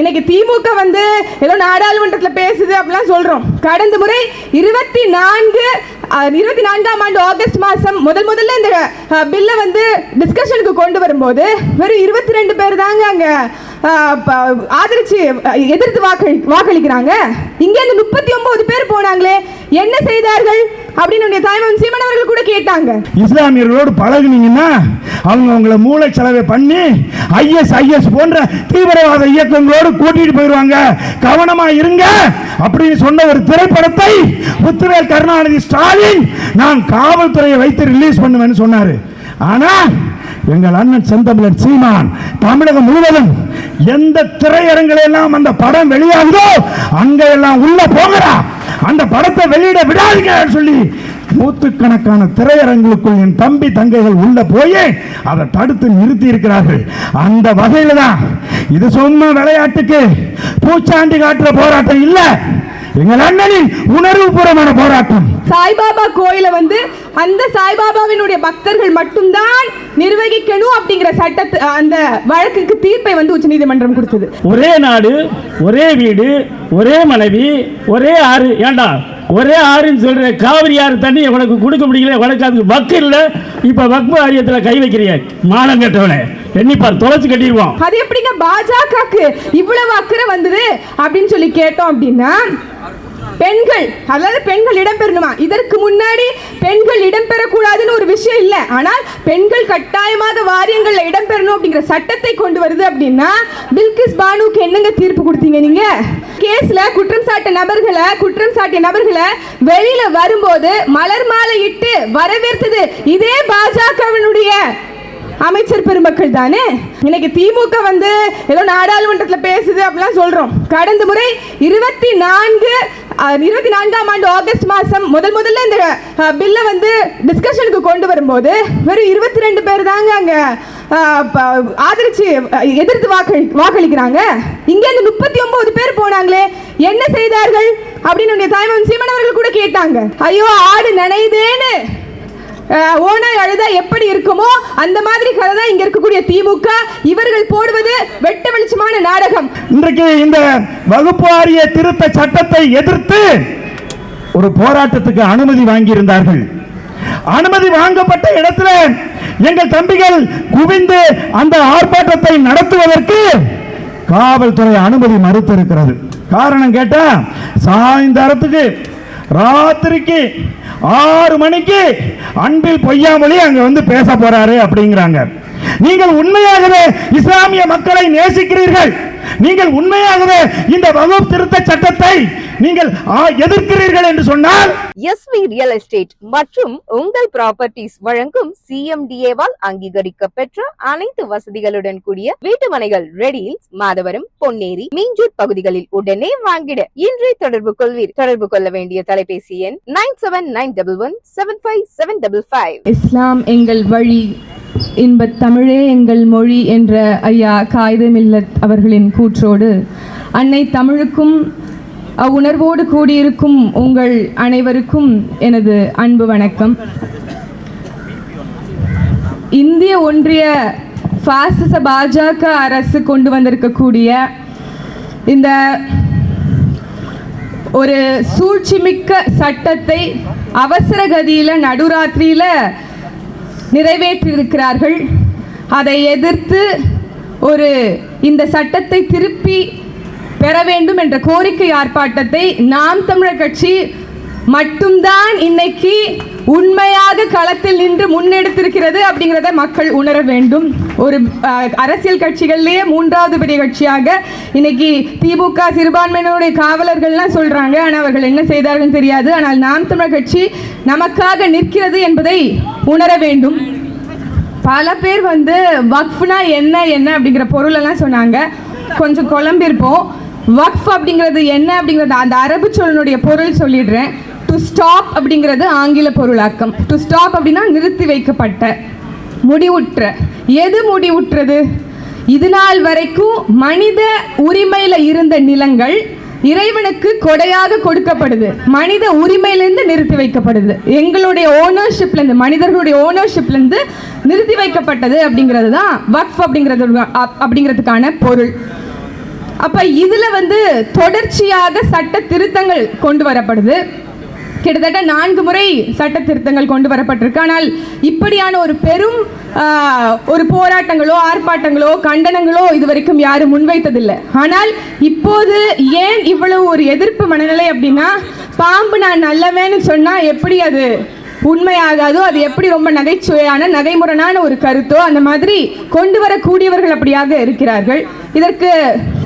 இன்னைக்கு திமுக வந்து ஏதோ நாடாளுமன்றத்தில் பேசுது அப்படிலாம் சொல்றோம். கடந்த முறை இருபத்தி நான்கு இருபத்தி நான்காம் ஆண்டு ஆகஸ்ட் மாதம் முதல் முதல்ல இந்த பில்லை வந்து டிஸ்கஷனுக்கு கொண்டு வரும்போது வெறும் இருபத்தி ரெண்டு பேர் தாங்க அங்கே ஆதரிச்சு எதிர்த்து வாக்களி வாக்களிக்கிறாங்க. இங்கே இருந்து முப்பத்தி ஒன்பது பேர் போனாங்களே. என்ன செய்தார்கள்? அப்படின்னு உடைய தாய்மன் சீமன் அவர்கள் கூட கேட்டாங்க. இஸ்லாமியர்களோடு பழகுனீங்கன்னா அவங்க உங்களை மூளை செலவை பண்ணி ஐஎஸ் ஐஎஸ் போன்ற தீவிரவாத இயக்கங்களோடு கூட்டிட்டு போயிடுவாங்க. கவனமா இருங்க அப்படின்னு சொன்ன ஒரு திரைப்படத்தை முத்துவேல் கருணாநிதி ஸ்டாலின் நான் காவல்துறையை வைத்து ரிலீஸ் பண்ணுவேன்னு சொன்னாரு. ஆனா எங்கள் அண்ணன் செந்தமிழன் சீமான் தமிழகம் முழுவதும் எந்த திரையரங்கில எல்லாம் அந்த படம் வெளியாகுதோ அங்க எல்லாம் உள்ள போகிறா அந்த படத்தை வெளியிட விடாதீங்கன்னு சொல்லி நூற்றுக்கணக்கான திரையரங்குகளுக்குள் என் தம்பி தங்கைகள் உள்ள போய் அதை தடுத்து நிறுத்தி இருக்கிறார்கள் அந்த வகையில் தான் இது சும்மா விளையாட்டுக்கு பூச்சாண்டி காட்டுற போராட்டம் இல்லை. எங்கள் அண்ணனின் உணர்வுபூர்வமான போராட்டம். சாய்பாபா கோயிலை வந்து அந்த சாய்பாபாவினுடைய பக்தர்கள் மட்டும்தான் நிர்வகிக்கணும் அப்படிங்கிற சட்டத்து அந்த வழக்குக்கு தீர்ப்பை வந்து உச்சநீதிமன்றம் கொடுத்தது. ஒரே நாடு ஒரே வீடு ஒரே மனைவி ஒரே ஆறு ஏண்டா? ஒரே ஆறுன்னு சொல்ற காவிரி ஆறு தண்ணி உனக்கு கொடுக்க முடியல உனக்கு அதுக்கு வக்கு இல்லை. இப்ப வக்பு வாரியத்தில் கை வைக்கிறிய மானம் கட்டவனே. எண்ணிப்பார் தொலைச்சு கட்டிடுவோம். அது எப்படிங்க பாஜகக்கு இவ்வளவு அக்கறை வந்தது அப்படின்னு சொல்லி கேட்டோம் அப்படின்னா பெண்கள் அதாவது பெண்கள் இடம்பெறணுமா? இதற்கு முன்னாடி பெண்கள் இடம்பெறக்கூடாதுன்னு ஒரு விஷயம் இல்லை. ஆனால் பெண்கள் கட்டாயமாக வாரியங்களில் இடம்பெறணும் அப்படிங்கிற சட்டத்தை கொண்டு வருது அப்படின்னா பில்கிஸ் பானுக்கு என்னங்க தீர்ப்பு கொடுத்தீங்க நீங்க? கேஸ்ல குற்றம் சாட்ட நபர்களை குற்றம் சாட்டிய நபர்களை வெளியில வரும்போது மலர் மாலை இட்டு வரவேற்றது இதே பாஜகவினுடைய அமைச்சர் பெருமக்கள் தானே? இன்னைக்கு திமுக வந்து ஏதோ நாடாளுமன்றத்தில் பேசுது அப்படிலாம் சொல்றோம். கடந்த முறை இருபத்தி நான்கு இருபத்தி நான்காம் ஆண்டு ஆகஸ்ட் மாதம் முதல் முதல்ல இந்த பில்லை வந்து டிஸ்கஷனுக்கு கொண்டு வரும்போது வெறும் இருபத்தி ரெண்டு பேர் தாங்க அங்கே ஆதரிச்சு எதிர்த்து வாக்களி வாக்களிக்கிறாங்க. இங்கே இருந்து முப்பத்தி ஒன்பது பேர் போனாங்களே என்ன செய்தார்கள்? அப்படின்னு உடைய தாய்மன் சீமன் அவர்கள் கூட கேட்டாங்க. ஐயோ ஆடு நனையுதேன்னு. ஓனாய் அழுதா எப்படி இருக்குமோ அந்த மாதிரி கதை தான் இங்க இருக்கக்கூடிய திமுக. இவர்கள் போடுவது வெட்ட வெளிச்சமான நாடகம். இன்றைக்கு இந்த வகுப்பு வாரிய திருத்த சட்டத்தை எதிர்த்து ஒரு போராட்டத்துக்கு அனுமதி வாங்கியிருந்தார்கள். அனுமதி வாங்கப்பட்ட இடத்துல எங்கள் தம்பிகள் குவிந்து அந்த ஆர்ப்பாட்டத்தை நடத்துவதற்கு காவல்துறை அனுமதி மறுத்திருக்கிறது. காரணம் கேட்டா சாயந்தரத்துக்கு ராத்திரிக்கு ஆறு மணிக்கு அன்பில் பொய்யாமொழி அங்க வந்து பேச போறாரு அப்படிங்கிறாங்க. நீங்கள் உண்மையாகவே இஸ்லாமிய மக்களை நேசிக்கிறீர்கள். நீங்கள் உண்மையாகவே இந்த வகுப்பு திருத்த சட்டத்தை நீங்கள் எதிர்க்கிறீர்கள் என்று சொன்னால்? எஸ்வி ரியல் எஸ்டேட் மற்றும் உங்கள் ப்ராப்பர்ட்டிஸ் வழங்கும் சிஎம்டிஏவால் அங்கீகரிக்க பெற்ற அனைத்து வசதிகளுடன் கூடிய வீட்டுமனைகள் ரெடியில்ஸ் மாதவரம் பொன்னேரி மீஞ்சூர் பகுதிகளில் உடனே வாங்கிட. இன்றே தொடர்பு கொள்வீர். தொடர்பு கொள்ள வேண்டிய தொலைபேசி எண் nine seven nine double one seven five seven double five. இஸ்லாம் எங்கள் வழி இன்பத் தமிழே எங்கள் மொழி என்ற ஐயா காயிதே மில்லத் அவர்களின் கூற்றோடு அன்னை தமிழுக்கும் அவ்வுணர்வோடு கூடியிருக்கும் உங்கள் அனைவருக்கும் எனது அன்பு வணக்கம். இந்திய ஒன்றிய பாசிச பாஜக அரசு கொண்டு வந்திருக்கக்கூடிய இந்த ஒரு சூழ்ச்சிமிக்க சட்டத்தை அவசர கதியில் நடுராத்திரியில் நிறைவேற்றியிருக்கிறார்கள். அதை எதிர்த்து ஒரு இந்த சட்டத்தை திருப்பி பெற வேண்டும் என்ற கோரிக்கை ஆர்ப்பாட்டத்தை நாம் தமிழர் கட்சி மட்டும்தான் இன்னைக்கு உண்மையாக களத்தில் நின்று முன்னெடுத்திருக்கிறது அப்படிங்கிறத மக்கள் உணர வேண்டும். ஒரு அரசியல் கட்சிகள்லேயே மூன்றாவது பெரிய கட்சியாக இன்னைக்கு திமுக சிறுபான்மையினருடைய காவலர்கள்லாம் சொல்றாங்க. ஆனால் அவர்கள் என்ன செய்தார்கள் தெரியாது. ஆனால் நாம் தமிழர் கட்சி நமக்காக நிற்கிறது என்பதை உணர வேண்டும். பல பேர் வந்து வக்ஃப்னா என்ன என்ன அப்படிங்கிற பொருளெல்லாம் சொன்னாங்க. கொஞ்சம் குழம்பிருப்போம் வக்ஃப் அப்படிங்கிறது என்ன அப்படிங்கிறது அந்த அரபு சொல்லினுடைய பொருள் சொல்லிடுறேன். டு ஸ்டாப் அப்படிங்கிறது ஆங்கில பொருளாக்கம். டு ஸ்டாப் அப்படின்னா நிறுத்தி வைக்கப்பட்ட முடிவுற்ற. எது முடிவுற்றது? இது நாள் வரைக்கும் மனித உரிமையில இருந்த நிலங்கள் இறைவனுக்கு கொடையாக கொடுக்கப்படுது. மனித உரிமையிலேருந்து நிறுத்தி வைக்கப்படுது. எங்களுடைய ஓனர்ஷிப்லேருந்து மனிதர்களுடைய ஓனர்ஷிப்லேருந்து நிறுத்தி வைக்கப்பட்டது அப்படிங்கிறது தான் வக்ஃப் அப்படிங்கிறது அப்படிங்கிறதுக்கான பொருள். அப்ப இதுல வந்து தொடர்ச்சியாக சட்ட திருத்தங்கள் கொண்டு வரப்படுது. கிட்டத்தட்ட நான்கு முறை சட்ட திருத்தங்கள் கொண்டு வரப்பட்டிருக்கு. ஆனால் இப்படியான ஒரு பெரும் ஒரு போராட்டங்களோ ஆர்ப்பாட்டங்களோ கண்டனங்களோ இதுவரைக்கும் யாரும் முன்வைத்ததில்லை. ஆனால் இப்போது ஏன் இவ்வளவு ஒரு எதிர்ப்பு மனநிலை அப்படின்னா பாம்பு நான் நல்லவேன்னு சொன்னா எப்படி அது உண்மையாகாதோ அது எப்படி ரொம்ப நகைச்சுவையான நகைமுறனான ஒரு கருத்தோ அந்த மாதிரி கொண்டு வரக்கூடியவர்கள் அப்படியாக இருக்கிறார்கள். இதற்கு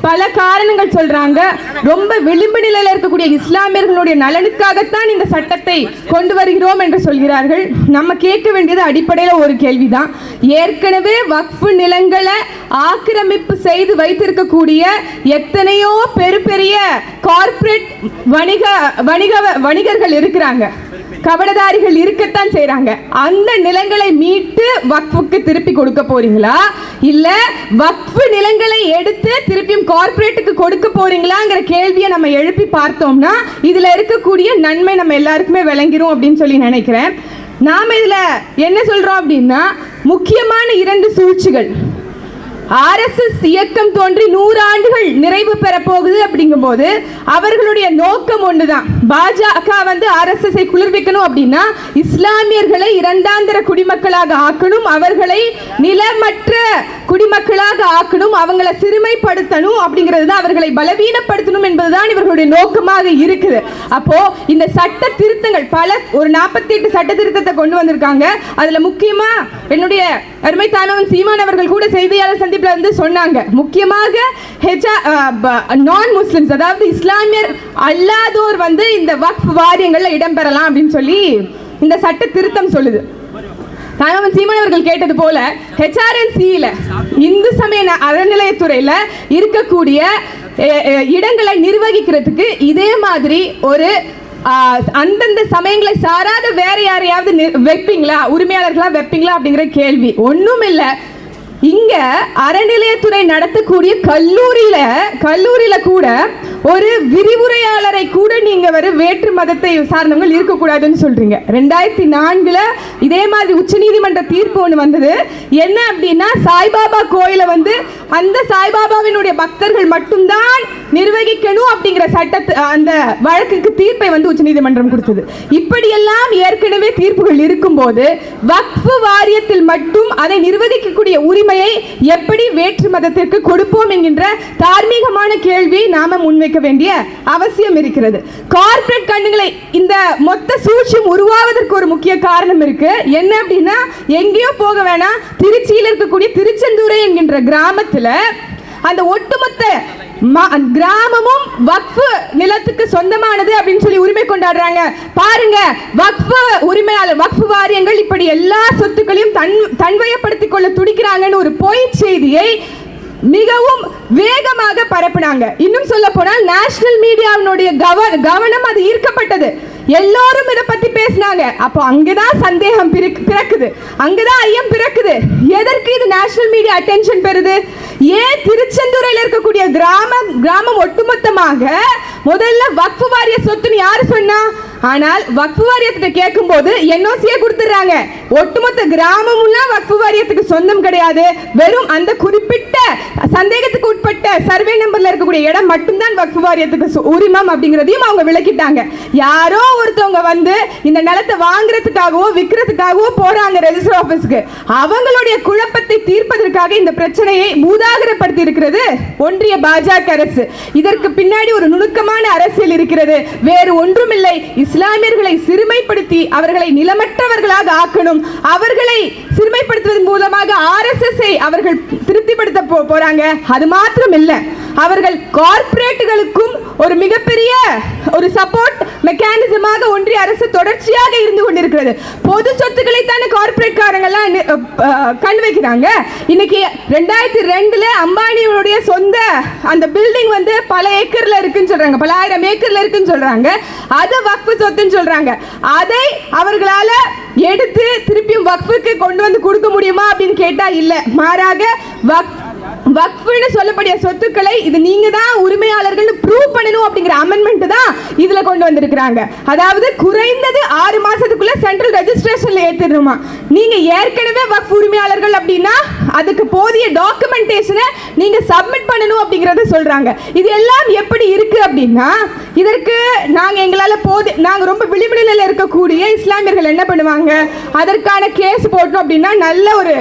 பல காரணங்கள் சொல்றாங்க. ரொம்ப விளிம்பு நிலையில இருக்கக்கூடிய இஸ்லாமியர்களுடைய நலனுக்காகத்தான் இந்த சட்டத்தை கொண்டு வருகிறோம் என்று சொல்கிறார்கள். நம்ம கேட்க வேண்டியது அடிப்படையில் ஒரு கேள்விதான். ஏற்கனவே வக்ஃபு நிலங்களை ஆக்கிரமிப்பு செய்து வைத்திருக்கக்கூடிய எத்தனையோ பெரு பெரிய கார்ப்பரேட் வணிக வணிக வணிகர்கள் இருக்கிறாங்க. கபடதாரிகள் இருக்கத்தான் செய்கிறாங்க அந்த நிலங்களை மீட்டு வக்ஃபுக்கு திருப்பி கொடுக்க போறீங்களா? இல்ல வக்ஃபு நிலங்களை எடுத்து திருப்பியும் கார்ப்பரேட்டுக்கு கொடுக்க போறீங்களாங்கிற கேள்வியை நம்ம எழுப்பி பார்த்தோம்னா இதுல இருக்கக்கூடிய நன்மை நம்ம எல்லாருக்குமே விளங்கிரும் அப்படின்னு சொல்லி நினைக்கிறேன். நாம இதுல என்ன சொல்றோம் அப்படின்னா முக்கியமான இரண்டு சூழ்ச்சிகள். ஆர்எஸ்எஸ் இயக்கம் தோன்றி நூறு ஆண்டுகள் நிறைவு பெற போகுது அப்படிங்கும்போது அவர்களுடைய நோக்கம் ஒன்றுதான் பாஜக வந்து ஆர்எஸ்எஸ் குளிர்விக்கணும் அப்படின்னா இஸ்லாமியர்களை இரண்டாந்தர குடிமக்களாக ஆக்கணும் அவர்களை நிலமற்ற குடிமக்களாக ஆக்கணும் அவங்கள சிறுமைப்படுத்தணும் அப்படிங்கிறது தான் அவர்களை பலவீனப்படுத்தணும் என்பதுதான் இவர்களுடைய நோக்கமாக இருக்குது. அப்போ இந்த சட்ட திருத்தங்கள் பல ஒரு நாற்பத்தி எட்டு சட்ட திருத்தத்தை கொண்டு வந்திருக்காங்க. அதுல முக்கியமா என்னுடைய அருமை தானவன் சீமான் அவர்கள் கூட செய்தியாளர் சந்திப்புல வந்து சொன்னாங்க. முக்கியமாக நான் முஸ்லிம்ஸ் அதாவது இஸ்லாமியர் அல்லாதோர் வந்து இந்த வக்ஃப் வாரியங்களில் இடம்பெறலாம் அப்படின்னு சொல்லி இந்த சட்ட திருத்தம் சொல்லுது. தானவன் சீமன் அவர்கள் கேட்டது போல ஹெச்ஆர்என்சியில் இந்து சமய அறநிலையத்துறையில் அறநிலையத்துறையில இருக்கக்கூடிய இடங்களை நிர்வகிக்கிறதுக்கு இதே மாதிரி ஒரு அந்தந்த சமயங்களை சாராத வேற யாரையாவது வைப்பீங்களா? உரிமையாளர்களா வைப்பீங்களா? அப்படிங்கிற கேள்வி. ஒன்றும் இல்லை இங்க அறநிலையத்துறை நடத்தக்கூடிய கல்லூரியில கல்லூரியில கூட ஒரு விரிவுரையாளரை கூட நீங்க வர வேற்று மதத்தை சார்ந்தவங்க இருக்கக்கூடாதுன்னு சொல்றீங்க. ரெண்டாயிரத்தி நான்குல இதே மாதிரி உச்சநீதிமன்ற தீர்ப்பு ஒன்று வந்தது. என்ன அப்படின்னா சாய்பாபா கோயிலை வந்து அந்த சாய்பாபாவினுடைய பக்தர்கள் மட்டும்தான் நிர்வகிக்கணும் அப்படிங்கிற சட்டத்து அந்த வழக்குக்கு தீர்ப்பை வந்து உச்சநீதிமன்றம் கொடுத்தது. இப்படியெல்லாம் ஏற்கனவே தீர்ப்புகள் இருக்கும்போது வக்ஃபு வாரியத்தில் மட்டும் அதை நிர்வகிக்கக்கூடிய உரிமையை எப்படி வேற்று மதத்திற்கு கொடுப்போம் என்கின்ற தார்மீகமான கேள்வி நாம வைக்க வேண்டிய அவசியம் இருக்கிறது. கார்ப்பரேட் கண்ணுகளை இந்த மொத்த சூழ்ச்சியும் உருவாவதற்கு ஒரு முக்கிய காரணம் இருக்கு. என்ன அப்படின்னா எங்கேயோ போக வேணாம். திருச்சியில் இருக்கக்கூடிய திருச்செந்தூரை என்கின்ற கிராமத்தில் அந்த ஒட்டுமொத்த கிராமமும் வக்ஃபு நிலத்துக்கு சொந்தமானது அப்படின்னு சொல்லி உரிமை கொண்டாடுறாங்க. பாருங்க வக்ஃபு உரிமையாளர் வக்ஃபு வாரியங்கள் இப்படி எல்லா சொத்துக்களையும் தன் தன்வயப்படுத்திக் கொள்ள துடிக்கிறாங்கன்னு ஒரு பொய் செய்தியை மிகவும் வேகமாக பரப்பினாங்க. இன்னும் சொல்ல போனால் நேஷனல் மீடியாவினுடைய கவன கவனம் அது ஈர்க்கப்பட்டது. எல்லோரும் இதை பத்தி பேசினாங்க. அப்போ அங்கதான் சந்தேகம் பிறக்குது. அங்கதான் ஐயம் பிறக்குது. எதற்கு இது நேஷனல் மீடியா அட்டென்ஷன் பெறுது? ஏன் திருச்செந்தூரில் இருக்கக்கூடிய கிராமம் கிராமம் ஒட்டுமொத்தமாக முதல்ல வக்ஃபு வாரிய சொத்துன்னு யாரு சொன்னா? ஆனால் வக்ஃபு கேட்கும் போது என்ஓசியை கொடுத்துறாங்க ஒட்டுமொத்த கிராமமும்லாம் வக்ஃபு வாரியத்துக்கு சொந்தம் கிடையாது. வெறும் அந்த குறிப்பிட்ட சந்தேகத்துக்கு உட்பட்ட சர்வே நம்பர்ல இருக்கக்கூடிய இடம் மட்டும்தான் வக்ஃபு வாரியத்துக்கு சு- உரிமம் அப்படிங்கிறதையும் அவங்க விளக்கிட்டாங்க. யாரோ ஒருத்தவங்க வந்து இந்த நிலத்தை வாங்குறதுக்காகவோ விற்கிறதுக்காகவோ போறாங்க ரெஜிஸ்டர் ஆஃபீஸ்க்கு அவங்களுடைய குழப்பத்தை தீர்ப்பதற்காக இந்த பிரச்சனையை பூதாகரப்படுத்தி இருக்கிறது ஒன்றிய பாஜக அரசு. இதற்கு பின்னாடி ஒரு நுணுக்கமான அரசியல் இருக்கிறது. வேறு ஒன்றுமில்லை. இஸ்லாமியர்களை சிறுமைப்படுத்தி அவர்களை நிலமற்றவர்களாக ஆக்கணும். அவர்களை சிறுமைப்படுத்துவதன் மூலமாக ஆர்எஸ்எஸ்ஐ அவர்கள் திருப்திப்படுத்த போ- போறாங்க. அது மாத்திரம் இல்லை அவர்கள் கார்ப்பரேட்டுகளுக்கும் ஒரு மிகப்பெரிய ஒரு சப்போர்ட் மெக்கானிசமாக ஒன்றிய அரசு தொடர்ச்சியாக இருந்து கொண்டிருக்கிறது. பொது சொத்துக்களை தானே கார்ப்பரேட் காரங்கெல்லாம் கண் வைக்கிறாங்க. இன்னைக்கு ரெண்டாயிரத்தி ரெண்டுல அம்பானியோடைய சொந்த அந்த பில்டிங் வந்து பல ஏக்கர்ல இருக்குன்னு சொல்றாங்க. பல ஆயிரம் ஏக்கர்ல இருக்குன்னு சொல்றாங்க. அதை வக்ஃபு சொத்துன்னு சொல்றாங்க. அதை அவர்களால எடுத்து திருப்பியும் வக்ஃபுக்கு கொண்டு வந்து கொடுக்க முடியுமா அப்படின்னு கேட்டா இல்லை. மாறாக வக் வக்ஃபுன்னு சொல்லக்கூடிய சொத்துக்களை இது நீங்க தான் உரிமையாளர்கள் ப்ரூவ் பண்ணணும் அப்படிங்கிற அமெண்ட்மெண்ட் தான் இதுல கொண்டு வந்திருக்கிறாங்க. அதாவது குறைந்தது ஆறு மாசத்துக்குள்ள சென்ட்ரல் ரெஜிஸ்ட்ரேஷன்ல ஏத்திடணுமா? நீங்க ஏற்கனவே வக்ஃப் உரிமையாளர்கள் அப்படின்னா அதுக்கு போதிய டாக்குமெண்டேஷனை நீங்க சப்மிட் பண்ணணும் அப்படிங்கறத சொல்றாங்க. இது எல்லாம் எப்படி இருக்கு அப்படின்னா இதற்கு நாங்கள் எங்களால் போது நாங்கள் ரொம்ப விளிம்புநிலையில இருக்கக்கூடிய இஸ்லாமியர்கள் என்ன பண்ணுவாங்க? அதற்கான கேஸ் போட்டோம் அப்படின்னா நல்ல ஒரு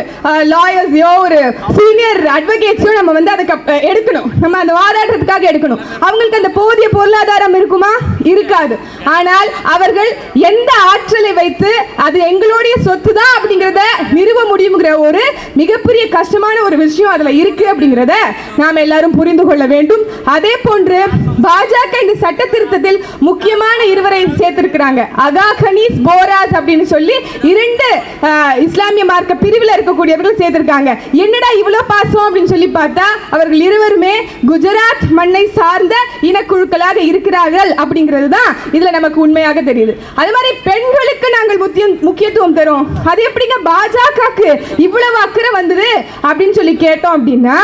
லாயர்ஸையோ ஒரு சீனியர் அட்வொகேட்ஸையோ நம்ம வந்து அதுக்கு எடுக்கணும். நம்ம அந்த வாதாடுறதுக்காக எடுக்கணும். அவங்களுக்கு அந்த போதிய பொருளாதாரம் இருக்குமா? இருக்காது. ஆனால் அவர்கள் எந்த ஆற்றலை வைத்து அது எங்களுடைய சொத்து தான் அப்படிங்கிறத நிறுவ முடியுங்கிற ஒரு மிகப்பெரிய கஷ்டமான ஒரு விஷயம் அதில் இருக்கு அப்படிங்கிறத நாம் எல்லாரும் புரிந்து கொள்ள வேண்டும். அதே போன்று பாஜக இந்த சட்ட திருத்தத்தில் முக்கியமான இருவரை சேர்த்திருக்கிறாங்க. அகா கனீஸ் போராஸ் அப்படின்னு சொல்லி இரண்டு இஸ்லாமிய மார்க்க பிரிவில் இருக்கக்கூடியவர்கள் சேர்த்திருக்காங்க. என்னடா இவ்வளவு பாசம் அப்படின்னு சொல்லி பார்த்தா அவர்கள் இருவருமே குஜராத் மண்ணை சார்ந்த இனக்குழுக்களாக இருக்கிறார்கள் அப்படிங்கிறது தான் இதுல நமக்கு உண்மையாக தெரியுது. அது மாதிரி பெண்களுக்கு நாங்கள் முக்கியம் முக்கியத்துவம் தரும். அது எப்படிங்க பாஜகவுக்கு இவ்வளவு அக்கறை வந்தது அப்படின்னு சொல்லி கேட்டோம் அப்படின்னா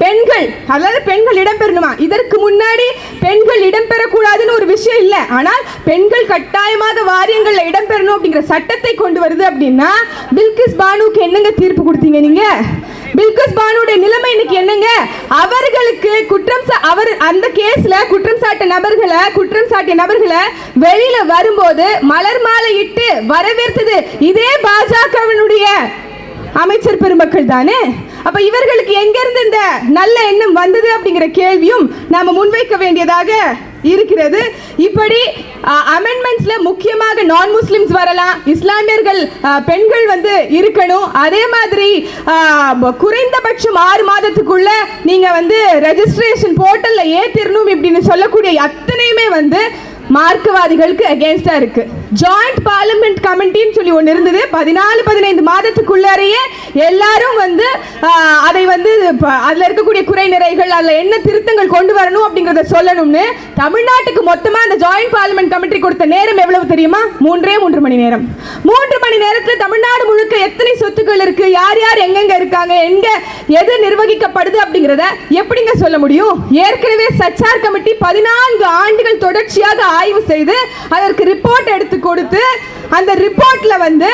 பெண்கள் அதாவது பெண்கள் இடம்பெறணுமா? இதற்கு முன்னாடி பெண்கள் இடம்பெறக்கூடாதுன்னு ஒரு விஷயம் இல்லை. ஆனால் பெண்கள் கட்டாயமாக வாரியங்களில் இடம்பெறணும் அப்படிங்கிற சட்டத்தை கொண்டு வருது அப்படின்னா பில்கிஸ் பானுக்கு என்னங்க தீர்ப்பு கொடுத்தீங்க நீங்க? பில்கிஸ் பானுடைய நிலைமை இன்னைக்கு என்னங்க? அவர்களுக்கு குற்றம் சா- அவர் அந்த கேஸ்ல குற்றம் சாட்ட நபர்களை குற்றம் சாட்டிய நபர்களை வெளியில வரும்போது மலர் மாலை இட்டு வரவேற்றது இதே பாஜகவினுடைய அமைச்சர் பெருமக்கள் தானே? அப்ப இவர்களுக்கு எங்கிருந்து இந்த நல்ல எண்ணம் வந்தது அப்படிங்கிற கேள்வியும் நாம முன்வைக்க வேண்டியதாக இருக்கிறது. இப்படி அமெண்ட்மெண்ட்ஸ்ல முக்கியமாக நான் முஸ்லிம்ஸ் வரலாம் இஸ்லாமியர்கள் பெண்கள் வந்து இருக்கணும். அதே மாதிரி குறைந்தபட்சம் ஆறு மாதத்துக்குள்ள நீங்க வந்து ரெஜிஸ்ட்ரேஷன் போர்ட்டல்ல ஏத்திரணும் இப்படின்னு சொல்லக்கூடிய அத்தனையுமே வந்து மார்க்கவாதிகளுக்கு அகேன்ஸ்டா இருக்கு. ஜாயிண்ட் பார்லிமெண்ட் கமிட்டின்னு சொல்லி ஒன்று இருந்தது. பதினாலு பதினைந்து மாதத்துக்குள்ளாரையே எல்லாரும் வந்து அதை வந்து ப- இருக்கக்கூடிய குறை நிறைகள் அதில் என்ன திருத்தங்கள் கொண்டு வரணும் அப்படிங்கிறத சொல்லணும்னு தமிழ்நாட்டுக்கு மொத்தமாக அந்த ஜாயிண்ட் பார்லிமெண்ட் கமிட்டி கொடுத்த நேரம் எவ்வளவு தெரியுமா? மூன்றே மூன்று மணி நேரம். மூன்று மணி நேரத்தில் தமிழ்நாடு முழுக்க எத்தனை சொத்துக்கள் இருக்கு? யார் யார் எங்கெங்க இருக்காங்க? எங்க எது நிர்வகிக்கப்படுது அப்படிங்கிறத எப்படிங்க சொல்ல முடியும்? ஏற்கனவே சச்சார் கமிட்டி பதினான்கு ஆண்டுகள் தொடர்ச்சியாக ஆய்வு செய்து அதற்கு ரிப்போர்ட் எடுத்து கொடுத்து அந்த ரிப்போர்ட்ல வந்து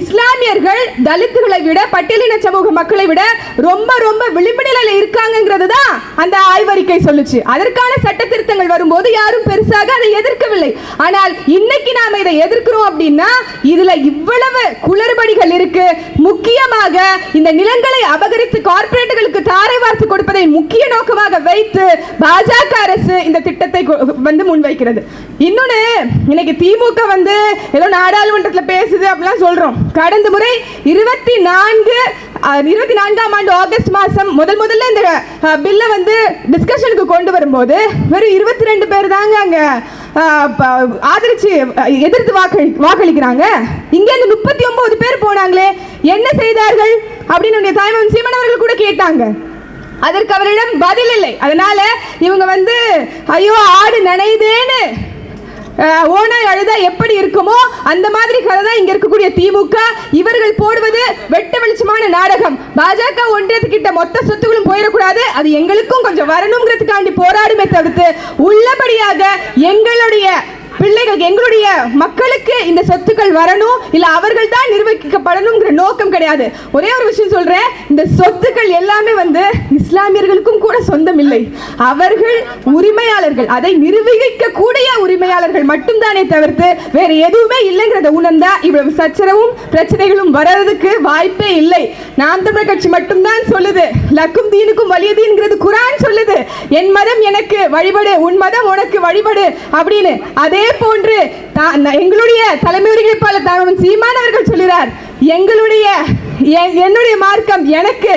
இஸ்லாமியர்கள் தலித்துகளை விட பட்டியலின சமூக மக்களை விட ரொம்ப ரொம்ப விளிம்பு நிலையில இருக்காங்கிறது தான் அந்த ஆய்வறிக்கை சொல்லுச்சு. அதற்கான சட்ட திருத்தங்கள் வரும்போது யாரும் பெருசாக அதை எதிர்க்கவில்லை. ஆனால் இன்னைக்கு நாம இதை எதிர்க்கிறோம் அப்படின்னா இதுல இவ்வளவு குளறுபடிகள் இருக்கு முக்கியமாக இந்த நிலங்களை அபகரித்து கார்ப்பரேட்டுகளுக்கு தாரை வார்த்து கொடுப்பதை முக்கிய நோக்கமாக வைத்து பாஜக அரசு இந்த திட்டத்தை கொ- வந்து முன்வைக்கிறது. இன்னொன்று இன்னைக்கு திமுக வந்து ஏதோ நாடாளுமன்றத்தில் பேசுது அப்படிலாம் சொல்கிறோம் கடந்த முறை இருபத்தி நான்கு இருபத்தி நான்காம் ஆண்டு ஆகஸ்ட் மாதம் முதல் முதல்ல இந்த பில்லை வந்து டிஸ்கஷனுக்கு கொண்டு வரும்போது வெறும் இருபத்தி ரெண்டு பேர் தாங்க அங்கே ஆதரிச்சு எதிர்த்து வாக்களி வாக்களிக்கிறாங்க. இங்கேருந்து முப்பத்தி ஒன்பது பேர் போனாங்களே என்ன செய்தார்கள்? அப்படின்னு உன்னுடைய தாய்மன் சீமன் அவர்கள் கூட கேட்டாங்க. அதற்கு அவரிடம் பதில் இல்லை. அதனால இவங்க வந்து ஐயோ ஆடு நினைதேன்னு ஓனாய் அழுதா எப்படி இருக்குமோ அந்த மாதிரி கதை தான் இங்க இருக்கக்கூடிய திமுக. இவர்கள் போடுவது வெட்ட வெளிச்சமான நாடகம். பாஜக ஒன்றியத்துக்கிட்ட மொத்த சொத்துகளும் போயிடக்கூடாது. அது எங்களுக்கும் கொஞ்சம் வரணுங்கிறதுக்காண்டி போராடுமே தவிர்த்து உள்ளபடியாக எங்களுடைய பிள்ளைகள் எங்களுடைய மக்களுக்கு இந்த சொத்துக்கள் வரணும்? இல்ல அவர்கள் தான் நிர்வகிக்கப்படணுங்கிற நோக்கம் கிடையாது. ஒரே ஒரு விஷயம் சொல்றேன். இந்த சொத்துக்கள் எல்லாமே வந்து இஸ்லாமியர்களுக்கும் கூட சொந்தம் இல்லை அவர்கள் உரிமையாளர்கள். அதை நிர்வகிக்க கூடிய உரிமையாளர்கள் மட்டும்தானே தவிர்த்து வேற எதுவுமே இல்லைங்கிறத உணர்ந்தா இவ்வளவு சச்சரவும் பிரச்சனைகளும் வர்றதுக்கு வாய்ப்பே இல்லை. நாம் தமிழர் கட்சி மட்டும்தான் சொல்லுது. லக்கும் தீனுக்கும் வலியதீன்கிறது குரான் சொல்லுது. என் மதம் எனக்கு வழிபடு உன் மதம் உனக்கு வழிபடு அப்படின்னு. அதே போன்று எங்களுடைய தலைமை ஒருங்கிணைப்பாளர் தாமன் சீமான் அவர்கள் சொல்கிறார் எங்களுடைய என்னுடைய மார்க்கம் எனக்கு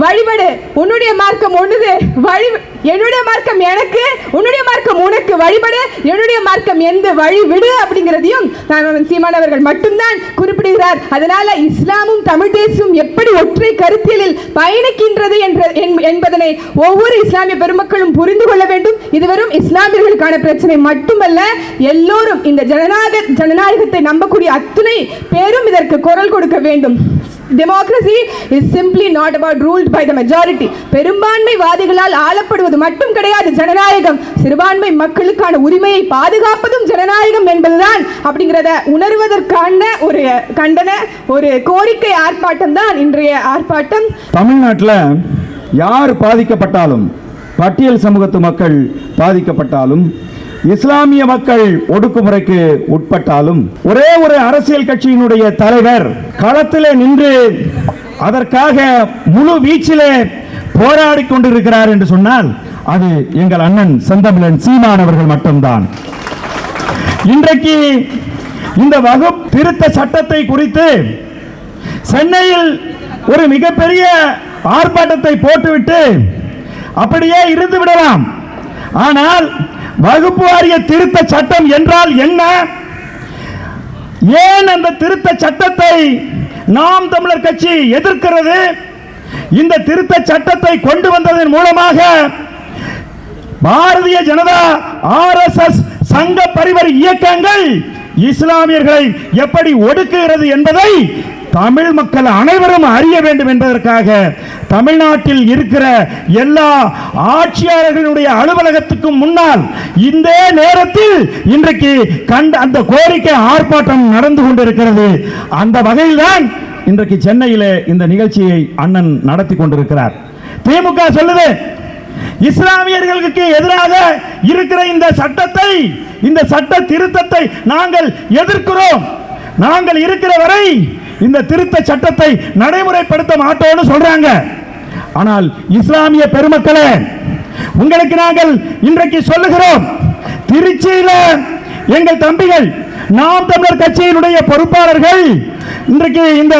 வழிபடு. உன்னுடைய மார்க்கம் ஒண்ணுது வழி என்னுடைய மார்க்கம் எனக்கு உன்னுடைய மார்க்கம் உனக்கு. வழிபடு என்னுடைய மார்க்கம் எந்த வழி விடு அப்படிங்கிறதையும் நான் சீமானவர்கள் மட்டும்தான் குறிப்பிடுகிறார். அதனால இஸ்லாமும் தமிழ் தேசமும் எப்படி ஒற்றை கருத்தியலில் பயணிக்கின்றது என்ற என்- என்பதனை ஒவ்வொரு இஸ்லாமிய பெருமக்களும் புரிந்து கொள்ள வேண்டும். இது வெறும் இஸ்லாமியர்களுக்கான பிரச்சனை மட்டுமல்ல எல்லோரும் இந்த ஜனநாயக ஜனநாயகத்தை நம்பக்கூடிய அத்துணை பேரும் இதற்கு குரல் கொடுக்க வேண்டும். Democracy is simply not about ruled by the majority பெரும்பான்மைவாதிகளால் ஆளப்படுவது மட்டும் கிடையாது ஜனநாயகம். சிறுபான்மை மக்களுக்கான உரிமையை பாதுகாப்பதும் ஜனநாயகம் என்பதுதான். அப்படிங்கிறத உணர்வதற்கான ஒரு கண்டன ஒரு கோரிக்கை ஆர்ப்பாட்டம் தான் இன்றைய ஆர்ப்பாட்டம். தமிழ்நாட்டில் யார் பாதிக்கப்பட்டாலும் பட்டியல் சமூகத்து மக்கள் பாதிக்கப்பட்டாலும் இஸ்லாமிய மக்கள் ஒடுக்குமுறைக்கு உட்பட்டாலும் ஒரே ஒரு அரசியல் கட்சியினுடைய தலைவர் களத்திலே நின்று அதற்காக முழு வீச்சிலே போராடி கொண்டிருக்கிறார் என்று சொன்னால் அது எங்கள் அண்ணன் செந்தமிழன் சீமான் அவர்கள் மட்டும்தான். இன்றைக்கு இந்த வகுப்பு திருத்த சட்டத்தை குறித்து சென்னையில் ஒரு மிகப்பெரிய ஆர்ப்பாட்டத்தை போட்டுவிட்டு அப்படியே இருந்து விடலாம். ஆனால் வகுப்பு வாரிய திருத்த சட்டம் என்றால் என்ன? ஏன் அந்த திருத்த சட்டத்தை நாம் தமிழர் கட்சி எதிர்க்கிறது? இந்த திருத்த சட்டத்தை கொண்டு வந்ததன் மூலமாக பாரதிய ஜனதா ஆர்எஸ்எஸ் சங்க பரிவர் இயக்கங்கள் இஸ்லாமியர்களை எப்படி ஒடுக்குகிறது என்பதை தமிழ் மக்கள் அனைவரும் அறிய வேண்டும் என்பதற்காக தமிழ்நாட்டில் இருக்கிற எல்லா ஆட்சியாளர்களுடைய அலுவலகத்துக்கும் முன்னால் இந்த நேரத்தில் இன்றைக்கு கண்ட அந்த கோரிக்கை ஆர்ப்பாட்டம் நடந்து கொண்டிருக்கிறது. அந்த வகையில்தான் இன்றைக்கு சென்னையிலே இந்த நிகழ்ச்சியை அண்ணன் நடத்தி கொண்டிருக்கிறார். திமுக சொல்லுது இஸ்லாமியர்களுக்கு எதிராக இருக்கிற இந்த சட்டத்தை இந்த சட்ட திருத்தத்தை நாங்கள் எதிர்க்கிறோம். நாங்கள் இருக்கிற வரை இந்த திருத்த சட்டத்தை நடைமுறைப்படுத்த மாட்டோம்னு சொல்றாங்க. ஆனால் இஸ்லாமிய பெருமக்களே உங்களுக்கு நாங்கள் இன்றைக்கு சொல்லுகிறோம் திருச்சியில எங்கள் தம்பிகள் நாம் தமிழர் கட்சியினுடைய பொறுப்பாளர்கள் இன்றைக்கு இந்த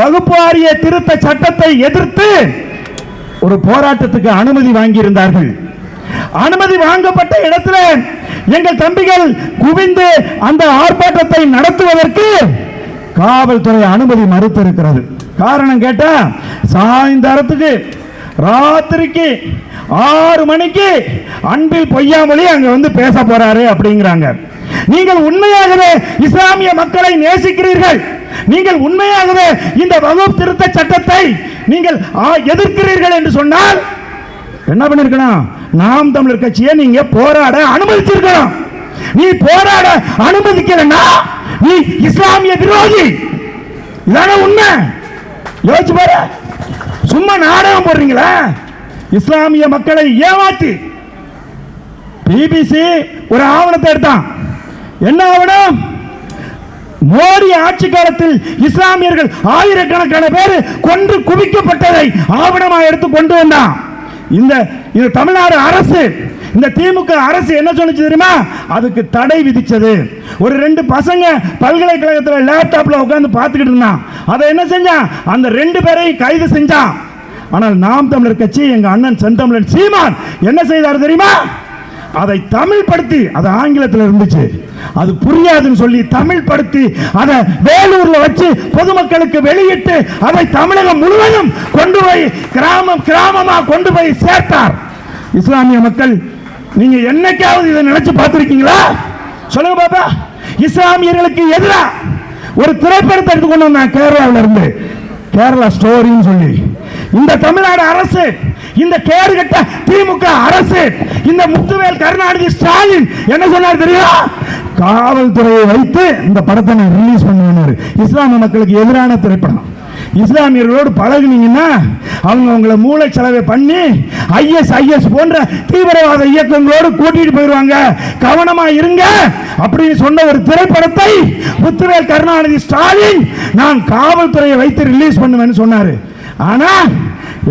வகுப்பு வாரிய திருத்த சட்டத்தை எதிர்த்து ஒரு போராட்டத்துக்கு அனுமதி வாங்கியிருந்தார்கள். அனுமதி வாங்கப்பட்ட இடத்துல எங்கள் தம்பிகள் குவிந்து அந்த ஆர்ப்பாட்டத்தை நடத்துவதற்கு காவல்துறை அனுமதி மறுத்திருக்கிறது. காரணம் கேட்டா சாயந்தரத்துக்கு ராத்திரிக்கு ஆறு மணிக்கு அன்பில் பொய்யாமொழி அங்க வந்து பேச போறாரு அப்படிங்கிறாங்க. நீங்கள் உண்மையாகவே இஸ்லாமிய மக்களை நேசிக்கிறீர்கள். நீங்கள் உண்மையாகவே இந்த வகுப்பு திருத்த சட்டத்தை நீங்கள் ஆ, எதிர்க்கிறீர்கள் என்று சொன்னால் என்ன பண்ணிருக்கணும்? நாம் தமிழர் கட்சியை நீங்க போராட அனுமதிச்சிருக்கணும். நீ போராட அனுமதிக்கலன்னா நீ இஸ்லாமிய விரோதி. இதான உண்மை? யோசிச்சு பாரு. சும்மா நாடகம் போடுறீங்களா? இஸ்லாமிய மக்களை ஏமாத்தி. பிபிசி ஒரு ஆவணத்தை எடுத்தான். என்ன ஆவணம்? மோடி ஆட்சி காலத்தில் இஸ்லாமியர்கள் ஆயிரக்கணக்கான பேர் கொன்று குவிக்கப்பட்டதை ஆவணமாக எடுத்து கொண்டு வந்தான். இந்த இது தமிழ்நாடு அரசு. இந்த திமுக அரசு என்ன சொல்லுச்சு தெரியுமா? அதுக்கு தடை விதிச்சது. ஒரு ரெண்டு பசங்க பல்கலைக்கழகத்தில் லேப்டாப்பில் உட்காந்து பார்த்துக்கிட்டு இருந்தான். அதை என்ன செஞ்சான்? அந்த ரெண்டு பேரையும் கைது செஞ்சான். ஆனால் நாம் தமிழர் கட்சி எங்கள் அண்ணன் செந்தமிழன் சீமான் என்ன செய்தார் தெரியுமா? அதை தமிழ் படுத்தி அது ஆங்கிலத்தில் இருந்துச்சு. அது புரியாதுன்னு சொல்லி தமிழ் படுத்தி அதை வேலூர்ல வச்சு பொதுமக்களுக்கு வெளியிட்டு அதை தமிழகம் முழுவதும் கொண்டு போய் கிராமம் கிராமமா கொண்டு போய் சேர்த்தார். இஸ்லாமிய மக்கள் நீங்க என்னைக்காவது இதை நினைச்சு பார்த்துருக்கீங்களா? சொல்லுங்க பாப்பா. இஸ்லாமியர்களுக்கு எதிராக ஒரு திரைப்படத்தை எடுத்துக்கொண்டு வந்தேன் கேரளாவில இருந்து. கேரளா ஸ்டோரின்னு சொல்லி. இந்த தமிழ்நாடு அரசு இந்த கேடுகட்ட திமுக அரசு இந்த முத்துவேல் கருணாநிதி ஸ்டாலின் என்ன சொன்னார் தெரியுமா? காவல்துறையை வைத்து இந்த படத்தை நான் ரிலீஸ் பண்ணுவேன். இஸ்லாமிய மக்களுக்கு எதிரான திரைப்படம். இஸ்லாமியர்களோடு பழகுனீங்கன்னா அவங்க உங்களை மூளை செலவை பண்ணி ஐஎஸ் ஐஎஸ் போன்ற தீவிரவாத இயக்கங்களோடு கூட்டிட்டு போயிடுவாங்க. கவனமா இருங்க அப்படின்னு சொன்ன ஒரு திரைப்படத்தை முத்துவேல் கருணாநிதி ஸ்டாலின் நான் காவல்துறையை வைத்து ரிலீஸ் பண்ணுவேன்னு சொன்னார். ஆனால்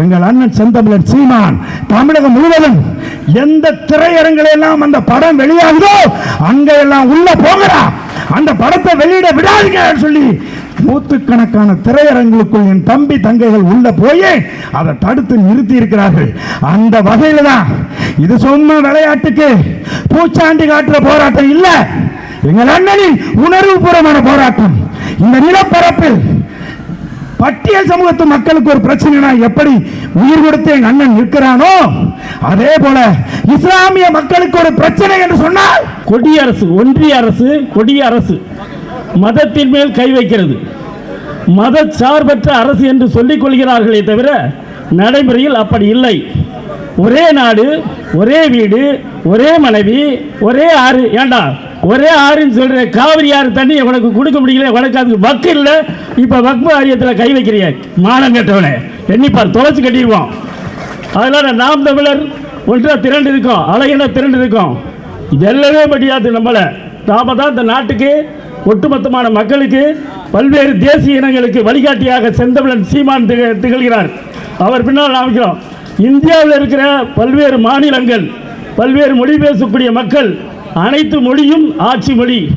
எங்கள் அண்ணன் செந்தமிழன் சீமான் தமிழகம் முழுவதும் எந்த திரையரங்கில எல்லாம் அந்த படம் வெளியாகுதோ அங்க எல்லாம் உள்ள போகிறா அந்த படத்தை வெளியிட விடாதீங்க சொல்லி நூற்றுக்கணக்கான திரையரங்குகளுக்குள் என் தம்பி தங்கைகள் உள்ள போய் அதை தடுத்து நிறுத்தி இருக்கிறார்கள் அந்த வகையில் தான் இது சும்மா விளையாட்டுக்கு பூச்சாண்டி காட்டுற போராட்டம் இல்லை. எங்கள் அண்ணனின் உணர்வுபூர்வமான போராட்டம். இந்த நிலப்பரப்பில் பட்டியல் சமூகத்து மக்களுக்கு ஒரு பிரச்சனைனா எப்படி உயிர் கொடுத்து எங்க அண்ணன் நிற்கிறானோ? அதே போல இஸ்லாமிய மக்களுக்கு ஒரு பிரச்சனை என்று சொன்னால் கொடிய அரசு ஒன்றிய அரசு கொடிய அரசு மதத்தின் மேல் கை வைக்கிறது. மத சார்பற்ற அரசு என்று சொல்லிக் கொள்கிறார்களே தவிர நடைமுறையில் அப்படி இல்லை. ஒரே நாடு ஒரே வீடு ஒரே மனைவி ஒரே ஆறு ஏண்டா ஒரே ஆறுன்னு சொல்ற காவிரி ஆறு தண்ணி உனக்கு கொடுக்க முடியல உனக்கு அதுக்கு வக்கு இல்லை. இப்போ வக்பு ஆரியத்தில் கை வைக்கிறிய மானம் கட்டவனே. எண்ணிப்பார் தொலைச்சு கட்டிடுவோம். அதனால நாம் தமிழர் ஒன்றா திரண்டு இருக்கோம் அழகின திரண்டு இருக்கோம். வெல்லவே முடியாது நம்மளை. நாம தான் இந்த நாட்டுக்கு ஒட்டுமொத்தமான மக்களுக்கு பல்வேறு தேசிய இனங்களுக்கு வழிகாட்டியாக செந்தமிழன் சீமான் திக- திகழ்கிறார். அவர் பின்னால் நாமிக்கிறோம் இந்தியாவில் இருக்கிற பல்வேறு மாநிலங்கள் பல்வேறு மொழி பேசக்கூடிய மக்கள் அனைத்து மொழியும் ஆட்சி மொழி.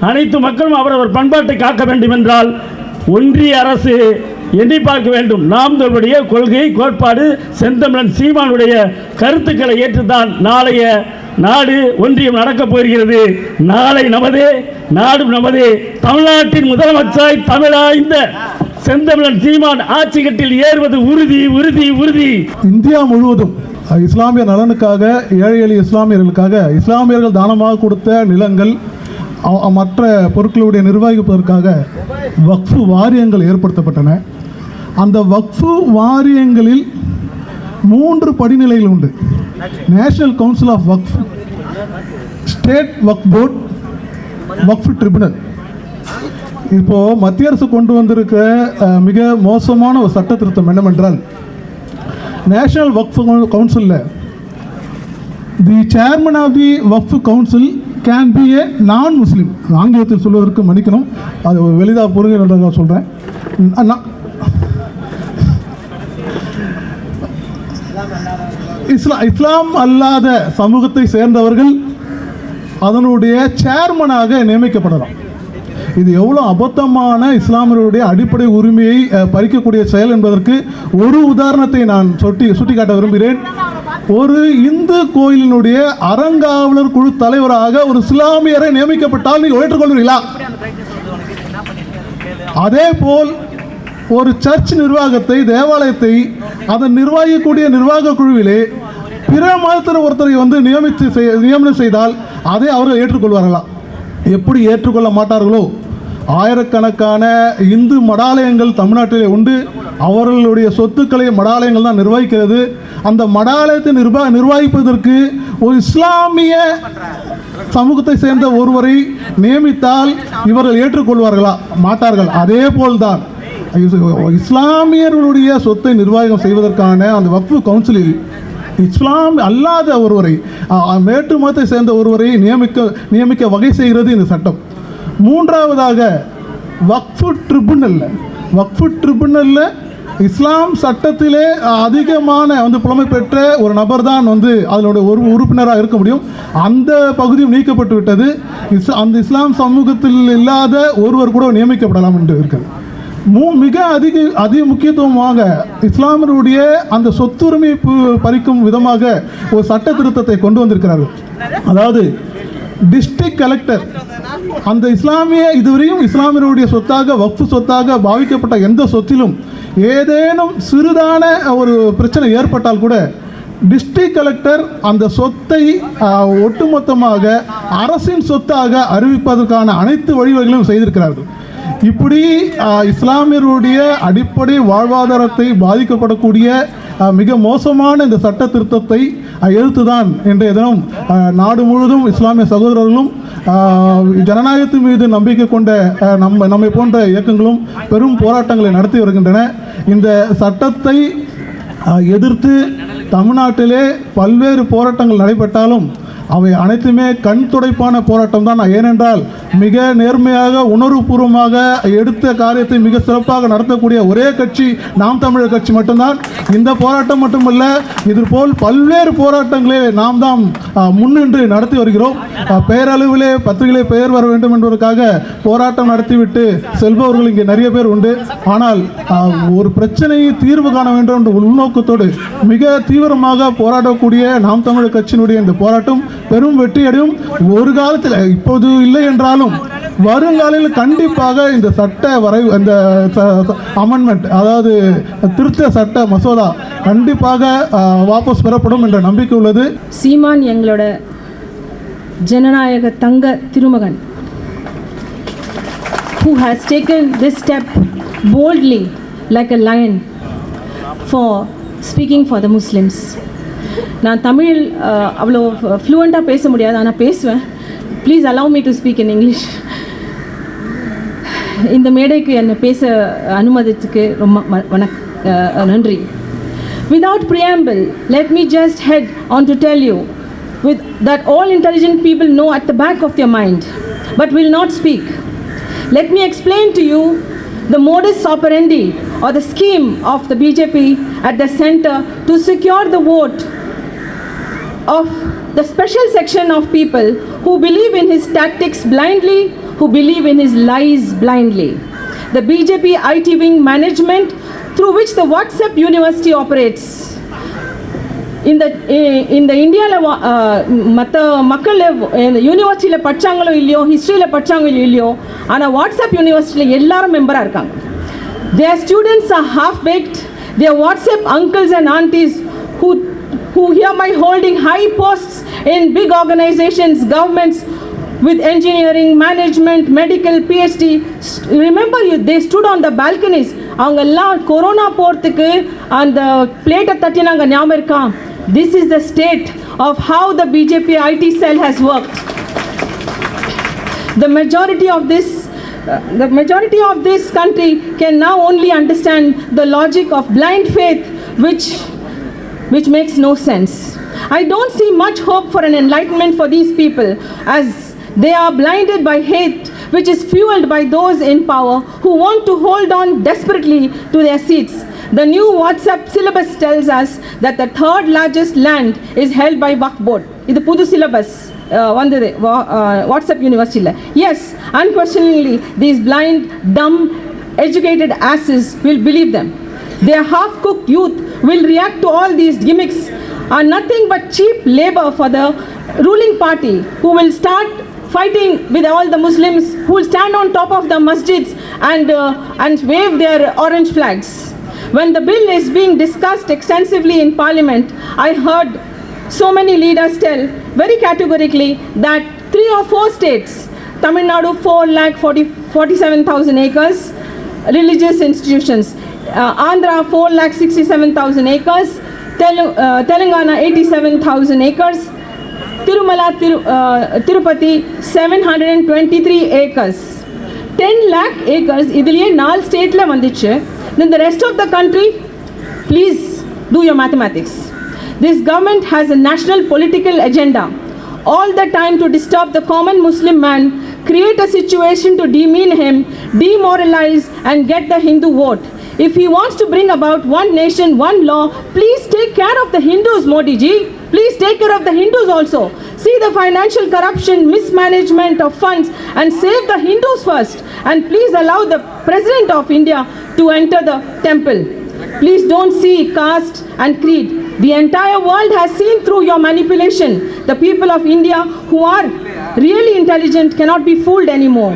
அனைத்து மக்களும் அவரவர் பண்பாட்டை காக்க வேண்டும் என்றால் ஒன்றிய அரசு எண்ணி பார்க்க வேண்டும். நாம் நம்முடைய கொள்கை கோட்பாடு செந்தமிழன் சீமானுடைய கருத்துக்களை ஏற்றுத்தான் நாளைய நாடு ஒன்றியம் நடக்கப் போகிறது. நாளை நமதே நாடும் நமதே. தமிழ்நாட்டின் முதலமைச்சராய் தமிழாய்ந்த செந்தமிழன் சீமான் ஆட்சி கட்டில் ஏறுவது உறுதி உறுதி உறுதி. இந்தியா முழுவதும் இஸ்லாமிய நலனுக்காக ஏழை எளிய இஸ்லாமியர்களுக்காக இஸ்லாமியர்கள் தானமாக கொடுத்த நிலங்கள் மற்ற பொருட்களுடைய நிர்வகிப்பதற்காக வக்ஃபு வாரியங்கள் ஏற்படுத்தப்பட்டன. அந்த வக்ஃபு வாரியங்களில் மூன்று படிநிலைகள் உண்டு. National council of Waqf state Waqf board Waqf tribunal இப்போது மத்திய அரசு கொண்டு வந்திருக்க மிக மோசமான ஒரு சட்ட திருத்தம் என்னவென்றால் நேஷனல் வக்ஃப் கவுன்சிலில் the chairman of the Waqf council can be a non Muslim ஆங்கிலத்தில் சொல்வதற்கு மன்னிக்கணும். அது வெளிதாக புரிஞ்சுக்கிறதாக சொல்கிறேன் இஸ்லாம் இஸ்லாம் அல்லாத சமூகத்தை சேர்ந்தவர்கள் அதனுடைய சேர்மனாக நியமிக்கப்படலாம். இது எவ்வளோ அபத்தமான இஸ்லாமியருடைய அடிப்படை உரிமையை பறிக்கக்கூடிய செயல் என்பதற்கு ஒரு உதாரணத்தை நான் சுட்டி சுட்டிக்காட்ட விரும்புகிறேன். ஒரு இந்து கோயிலினுடைய அறங்காவலர் குழு தலைவராக ஒரு இஸ்லாமியரை நியமிக்கப்பட்டால் நீங்கள் ஏற்றுக்கொள்வீர்களா அதே போல் ஒரு சர்ச் நிர்வாகத்தை தேவாலயத்தை அதன் நிர்வாகிக்கூடிய நிர்வாக குழுவிலே பிற மதத்தினர் ஒருத்தரை வந்து நியமித்து செய்- நியமனம் செய்தால் அதை அவர்கள் ஏற்றுக்கொள்வார்களா? எப்படி ஏற்றுக்கொள்ள மாட்டார்களோ? ஆயிரக்கணக்கான இந்து மடாலயங்கள் தமிழ்நாட்டிலே உண்டு. அவர்களுடைய சொத்துக்களை மடாலயங்கள் தான் நிர்வகிக்கிறது. அந்த மடாலயத்தை நிர்வா நிர்வகிப்பதற்கு ஒரு இஸ்லாமிய சமூகத்தை சேர்ந்த ஒருவரை நியமித்தால் இவர்கள் ஏற்றுக்கொள்வார்களா? மாட்டார்கள். அதே போல்தான். இஸ்லாமியர்களுடைய சொத்தை நிர்வாகம் செய்வதற்கான அந்த வக்ஃபு கவுன்சிலில் இஸ்லாம் அல்லாத ஒருவரை மேட்டு மதத்தை சேர்ந்த ஒருவரை நியமிக்க நியமிக்க வகை செய்கிறது இந்த சட்டம். மூன்றாவதாக வக்ஃபு ட்ரிபுனலில். வக்ஃபு ட்ரிபுனலில் இஸ்லாம் சட்டத்திலே அதிகமான வந்து புலமை பெற்ற ஒரு நபர் தான் வந்து அதனுடைய ஒரு உறுப்பினராக இருக்க முடியும். அந்த பகுதியும் நீக்கப்பட்டு விட்டது இஸ் அந்த இஸ்லாம் சமூகத்தில் இல்லாத ஒருவர் கூட நியமிக்கப்படலாம் என்று இருக்கிறது மூ மிக அதிக அதிக முக்கியத்துவமாக இஸ்லாமியருடைய அந்த சொத்துரிமை பறிக்கும் விதமாக ஒரு சட்ட திருத்தத்தை கொண்டு வந்திருக்கிறார்கள். அதாவது டிஸ்ட்ரிக்ட் கலெக்டர் அந்த இஸ்லாமிய இதுவரையும் இஸ்லாமியருடைய சொத்தாக வக்ஃபு சொத்தாக பாவிக்கப்பட்ட எந்த சொத்திலும் ஏதேனும் சிறிதான ஒரு பிரச்சனை ஏற்பட்டால் கூட டிஸ்ட்ரிக்ட் கலெக்டர் அந்த சொத்தை ஒட்டுமொத்தமாக அரசின் சொத்தாக அறிவிப்பதற்கான அனைத்து வழிவகைகளும் செய்திருக்கிறார்கள். இப்படி இஸ்லாமியருடைய அடிப்படை வாழ்வாதாரத்தை பாதிக்கப்படக்கூடிய மிக மோசமான இந்த சட்ட திருத்தத்தை எழுத்துதான் எதிர்த்துதான் இன்றைய தினம் நாடு முழுவதும் இஸ்லாமிய சகோதரர்களும் ஜனநாயகத்தின் மீது நம்பிக்கை கொண்ட நம்ம நம்மை போன்ற இயக்கங்களும் பெரும் போராட்டங்களை நடத்தி வருகின்றன. இந்த சட்டத்தை எதிர்த்து தமிழ்நாட்டிலே பல்வேறு போராட்டங்கள் நடைபெற்றாலும் அவை அனைத்துமே கண் துடைப்பான போராட்டம் தான் ஏனென்றால் மிக நேர்மையாக உணர்வுபூர்வமாக எடுத்த காரியத்தை மிக சிறப்பாக நடத்தக்கூடிய ஒரே கட்சி நாம் தமிழர் கட்சி மட்டும்தான். இந்த போராட்டம் மட்டுமல்ல இதுபோல் பல்வேறு போராட்டங்களை நாம் தான் முன்னின்று நடத்தி வருகிறோம். பெயரளவிலே பத்திரிகையிலே பெயர் வர வேண்டும் என்பதற்காக போராட்டம் நடத்திவிட்டு செல்பவர்கள் இங்கே நிறைய பேர் உண்டு. ஆனால் ஒரு பிரச்சனையை தீர்வு காண வேண்டும் என்ற உள்நோக்கத்தோடு மிக தீவிரமாக போராடக்கூடிய நாம் தமிழர் கட்சியினுடைய இந்த போராட்டம் பெரும் வெற்றியடையும். ஒரு காலத்தில் இப்போது இல்லை என்றாலும் வருங்காலையில் கண்டிப்பாக இந்த சட்ட வரை இந்த அமெண்ட்மெண்ட் அதாவது திருத்த சட்ட மசோதா கண்டிப்பாக வாபஸ் பெறப்படும் என்ற நம்பிக்கை உள்ளது. சீமான் எங்களோட ஜனநாயக தங்க திருமகன். Who has taken this step boldly like a lion for speaking for the Muslims. நான் தமிழ் அஹ், அவ்வளோ ஃப்ளூவெண்ட்டாக பேச முடியாது ஆனால் பேசுவேன் please allow me to speak in English. இந்த மேடைக்கு என்னை பேச அனுமதித்துக்கு ரொம்ப ம- வணக் அஹ், நன்றி Without preamble, let me just head on to tell you with, that all intelligent people know at the back of their mind, but will not speak. Let me explain to you the modus operandi or the scheme of the BJP at the center to secure the vote of the special section of people who believe in his tactics blindly, who believe in his lies blindly. The BJP IT wing management through which the WhatsApp University operates. இந்த இந்த இந்தியாவில் மற்ற மக்கள் இந்த யூனிவர்சிட்டியில் படித்தாங்களோ இல்லையோ ஹிஸ்ட்ரியில் படித்தாங்களோ இல்லையோ ஆனால் வாட்ஸ்அப் யூனிவர்சிட்டியில் எல்லாரும் மெம்பராக இருக்காங்க their students are half packed their WhatsApp uncles and aunties who who here hereby holding high posts in big organisations governments with engineering, management medical PhD. Remember, you, they stood on the balconies. அவங்க எல்லாம் corona போகிறதுக்கு அந்த பிளேட்டை தட்டினாங்க ஞாபகம் இருக்கான் This is the state of how the BJP IT cell has worked. The majority of this uh, the majority of this country can now only understand the logic of blind faith which which makes no sense. I don't see much hope for an enlightenment for these people as they are blinded by hate which is fueled by those in power who want to hold on desperately to their seats the new whatsapp syllabus tells us that the third largest land is held by waqf board இது புது syllabus uh, வந்தது WhatsApp யூனிவர்சிட்டியில் yes unquestioningly these blind dumb educated asses will believe them. Their half cooked youth will react to all these gimmicks are nothing but cheap labor for the ruling party who will start fighting with all the Muslims who will stand on top of the masjids and, uh, and wave their orange flags. When the bill is being discussed extensively in parliament, I heard so many leaders tell very categorically that three or four states, Tamil Nadu 4 lakh 40, 47,000 acres, religious institutions, uh, Andhra 4 lakh 67,000 acres, Telu- uh, Telangana 87,000 acres, Tirumala, Tiru, uh, Tirupati 723 acres. 10 lakh acres இதுலயே நாலு ஸ்டேட்ல வந்துச்சு then the rest of the country please do your mathematics. This government has a national political agenda. All the time to disturb the common muslim man create a situation to demean him demoralize and get the hindu vote if he wants to bring about one nation one law please take care of the hindus modi ji please take care of the hindus also see the financial corruption mismanagement of funds and save the hindus first and please allow the president of india to enter the temple Please don't see caste and creed. The entire world has seen through your manipulation. The people of India who are really intelligent cannot be fooled anymore.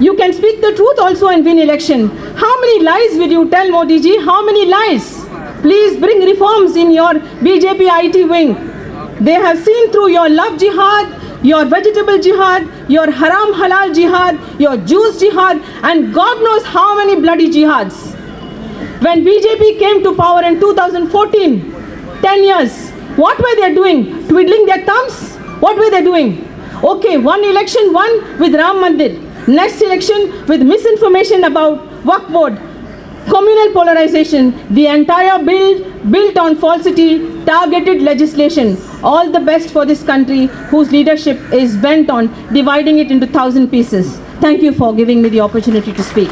You can speak the truth also and win election. How many lies will you tell Modi ji? How many lies? Please bring reforms in your BJP IT wing. They have seen through your love jihad, your vegetable jihad, your haram halal jihad, your Jews jihad, and God knows how many bloody jihads. When BJP came to power in 2014, 10 years, what were they doing? Twiddling their thumbs? What were they doing? Okay, one election won with Ram Mandir. Next election with misinformation about Waqf board. Communal polarization, the entire bill built on falsity, targeted legislation. All the best for this country whose leadership is bent on dividing it into thousand pieces. Thank you for giving me the opportunity to speak.